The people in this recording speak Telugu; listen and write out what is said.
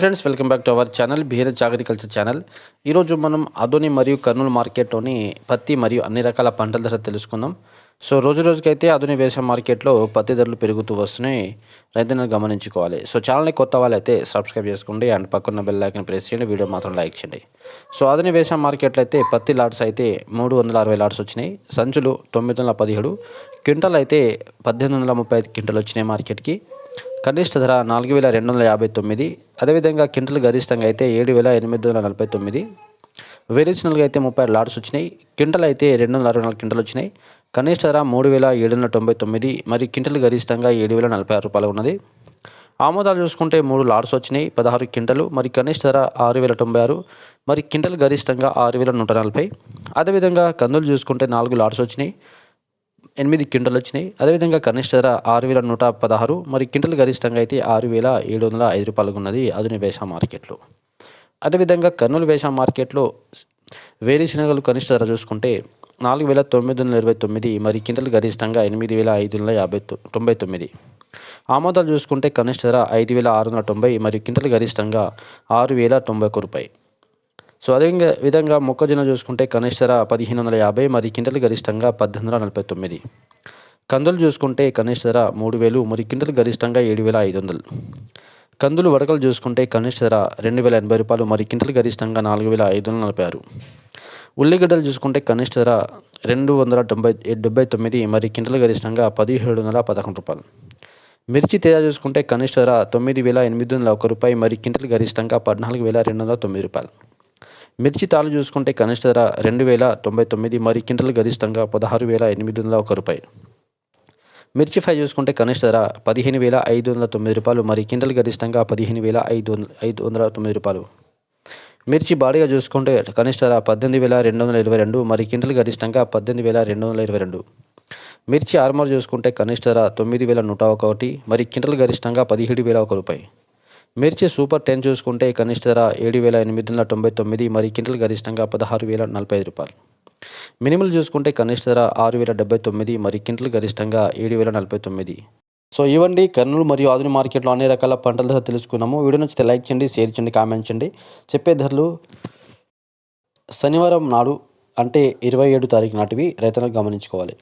Friends welcome back to our channel బీరజ్ agriculture channel ఈరోజు మనం అదోని మరియు కర్నూలు మార్కెట్లోని పత్తి మరియు అన్ని రకాల పంటల ధర తెలుసుకుందాం. సో రోజు రోజుకైతే అదోని వ్యవసాయ మార్కెట్లో పత్తి ధరలు పెరుగుతూ వస్తున్నాయి. రైతులను గమనించుకోవాలి. సో ఛానల్ని కొత్త వాళ్ళైతే సబ్స్క్రైబ్ చేసుకోండి అండ్ పక్కన బెల్ ఐకన్ ప్రెస్ చేయండి. వీడియో మాత్రం లైక్ చేయండి. సో అదోని వ్యవసాయ మార్కెట్లో అయితే పత్తి లాట్స్ అయితే మూడు వందల అరవై లాట్స్ వచ్చినాయి. సంచులు తొమ్మిది వందల పదిహేడు. క్వింటల్ అయితే పద్దెనిమిది వందల ముప్పై ఐదు క్వింటల్ వచ్చినాయి మార్కెట్కి కనిష్ట ధర నాలుగు వేల రెండు వందల యాభై తొమ్మిది. అదేవిధంగా కింటల్ గరిష్టంగా అయితే ఏడు వేల ఎనిమిది వందల నలభై తొమ్మిది. వేరిజినల్గా అయితే ముప్పై లాట్స్ వచ్చినాయి. క్వింటల్ అయితే రెండు వందల అరవై నాలుగు క్వింటల్ వచ్చినాయి. కనిష్ట ధర మూడు వేల ఏడు వందల తొంభై తొమ్మిది మరి క్వింటల్ గరిష్టంగా ఏడు వేల నలభై ఆరు రూపాయలు ఉన్నది. ఆమోదాలు చూసుకుంటే మూడు లాట్స్ వచ్చినాయి పదహారు కింటలు మరి కనిష్ట ధర ఆరు వేల తొంభై ఆరు మరి క్వింటల్ గరిష్టంగా ఆరు వేల నూట నలభై. అదేవిధంగా కందులు చూసుకుంటే నాలుగు లాట్స్ వచ్చినాయి. ఎనిమిది క్వింటల్ వచ్చినాయి. అదేవిధంగా కనిష్ట ధర ఆరు వేల నూట పదహారు మరి క్వింటల్ గరిష్టంగా అయితే ఆరు వేల ఏడు వందల ఐదు రూపాయలకు ఉన్నది అదుని వేష మార్కెట్లో. అదేవిధంగా కర్నూలు వేష మార్కెట్లో వేరుశనగలు కనిష్ట ధర చూసుకుంటే నాలుగు వేల తొమ్మిది వందల ఇరవై తొమ్మిది మరి క్వింటల్ గరిష్టంగా ఎనిమిది వేల ఐదు వందల యాభై తొంభై తొమ్మిది. ఆమోదాలు చూసుకుంటే కనిష్ట ధర ఐదు వేల ఆరు వందల తొంభై మరి క్వింటల్ గరిష్టంగా ఆరు వేల తొంభై ఒక్క రూపాయి. సో అదే విధంగా- మొక్కజొన్న చూసుకుంటే కనిష్ట ధర పదిహేను వందల యాభై మరి క్వింటల్ గరిష్టంగా పద్దెనిమిది వందల నలభై తొమ్మిది. కందులు చూసుకుంటే కనిష్ట ధర మూడు వేలు మరి క్వింటల్ గరిష్టంగా ఏడు వేల ఐదు వందలు. కందులు వడకలు చూసుకుంటే కనిష్ట ధర రెండు వేల ఎనభై రూపాయలు మరి క్వింటల్ గరిష్టంగా నాలుగు వేల ఐదు వందల నలభై ఆరు. ఉల్లిగడ్డలు చూసుకుంటే కనిష్ట ధర రెండు వందల డెబ్బై డెబ్బై తొమ్మిది మరి క్వింటల్ గరిష్టంగా పదిహేడు వందల పదకొండు రూపాయలు. మిర్చి తేజ చూసుకుంటే కనిష్ట ధర తొమ్మిది వేల ఎనిమిది వందల ఒక రూపాయి మరి క్వింటల్ గరిష్టంగా పద్నాలుగు వేల రెండు వందల తొమ్మిది రూపాయలు. మిర్చి తాలు చూసుకుంటే కనిష్ట ధర రెండు వేల తొంభై తొమ్మిది మరి క్వింటల్ గరిష్టంగా పదహారు వేల ఎనిమిది వందల ఒక రూపాయి. మిర్చి ఫ్రై చూసుకుంటే కనిష్ట ధర పదిహేను వేల ఐదు వందల తొమ్మిది రూపాయలు మరి క్వింటల్ గరిష్టంగా పదిహేను వేల ఐదు వందల ఐదు వందల తొమ్మిది రూపాయలు. మిర్చి బాడీగా చూసుకుంటే కనిష్ట ధర పద్దెనిమిది వేల రెండు వందల ఇరవై రెండు మరి క్వింటల్ గరిష్టంగా పద్దెనిమిది వేల రెండు వందల ఇరవై రెండు. మిర్చి ఆర్మర్ చూసుకుంటే కనిష్ట ధర తొమ్మిది వేల నూట ఒకటి మరి క్వింటల్ గరిష్టంగా పదిహేడు వేల ఒక రూపాయి. మిర్చి సూపర్ టెన్ చూసుకుంటే కనిష్ట ధర ఏడు వేల ఎనిమిది వందల తొంభై తొమ్మిది మరి క్వింటల్ గరిష్టంగా పదహారు వేల నలభై ఐదు రూపాయలు. మినిమల్ చూసుకుంటే కనిష్ట ధర ఆరు వేల డెబ్బై తొమ్మిది మరి క్వింటల్ గరిష్టంగా ఏడు వేల నలభై తొమ్మిది. సో ఇవ్వండి కర్నూలు మరియు ఆధునిక మార్కెట్లో అన్ని రకాల పంటల ధర తెలుసుకున్నాము. వీడియో నచ్చితే లైక్ చేయండి షేర్ చేయండి కామెంట్ చేయండి. చెప్పే ధరలు శనివారం నాడు అంటే ఇరవై ఏడు తారీఖు నాటివి రైతులకు గమనించుకోవాలి.